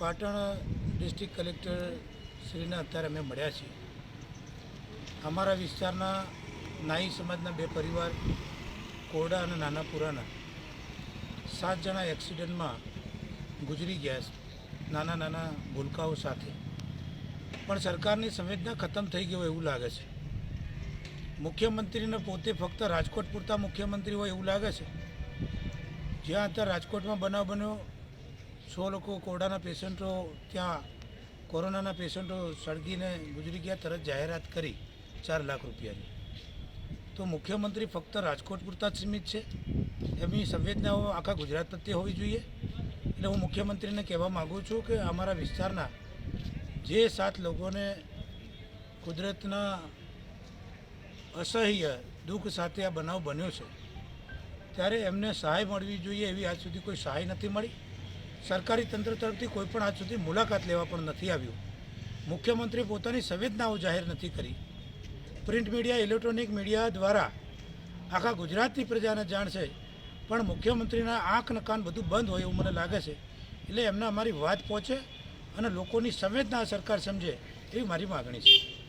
Patan district collector શ્રીને અત્યારે અમે મળ્યા છીએ. અમારા વિસ્તારના નાઈ સમાજના બે પરિવાર, કોરડા અને નાનાપુરાના, સાત જણા એક્સિડન્ટમાં ગુજરી ગયા છે, નાના નાના ભૂલકાઓ સાથે. પણ સરકારની સંવેદના ખતમ થઈ ગઈ હોય એવું લાગે છે. મુખ્યમંત્રીને પોતે ફક્ત રાજકોટ પૂરતા મુખ્યમંત્રી હોય એવું લાગે છે. જ્યાં અત્યારે રાજકોટમાં બનાવ બન્યો સો લોકો કોરડાના પેશન્ટો ત્યાં, કોરોનાના પેશન્ટો સળગીને ગુજરી ગયા, તરત જાહેરાત કરી ચાર લાખ રૂપિયાની. તો મુખ્યમંત્રી ફક્ત રાજકોટ પૂરતા જ સીમિત છે. એમની સંવેદનાઓ આખા ગુજરાત પ્રત્યે હોવી જોઈએ. એટલે હું મુખ્યમંત્રીને કહેવા માગું છું કે અમારા વિસ્તારના જે સાત લોકોને કુદરતના અસહ્ય દુઃખ સાથે આ બનાવ બન્યો છે, ત્યારે એમને સહાય મળવી જોઈએ એવી આજ સુધી કોઈ સહાય નથી મળી. સરકારી તંત્ર તરફથી કોઈપણ આજ સુધી મુલાકાત લેવા પણ નથી આવ્યું. મુખ્યમંત્રી પોતાની સંવેદનાઓ જાહેર નથી કરી. પ્રિન્ટ મીડિયા, ઇલેક્ટ્રોનિક મીડિયા દ્વારા આખા ગુજરાતની પ્રજાને જાણ છે. પણ મુખ્યમંત્રીના આંખ, નકાન બધું બંધ હોય એવું મને લાગે છે. એટલે એમને અમારી વાત પહોંચે અને લોકોની સંવેદના સરકાર સમજે એવી મારી માગણી છે.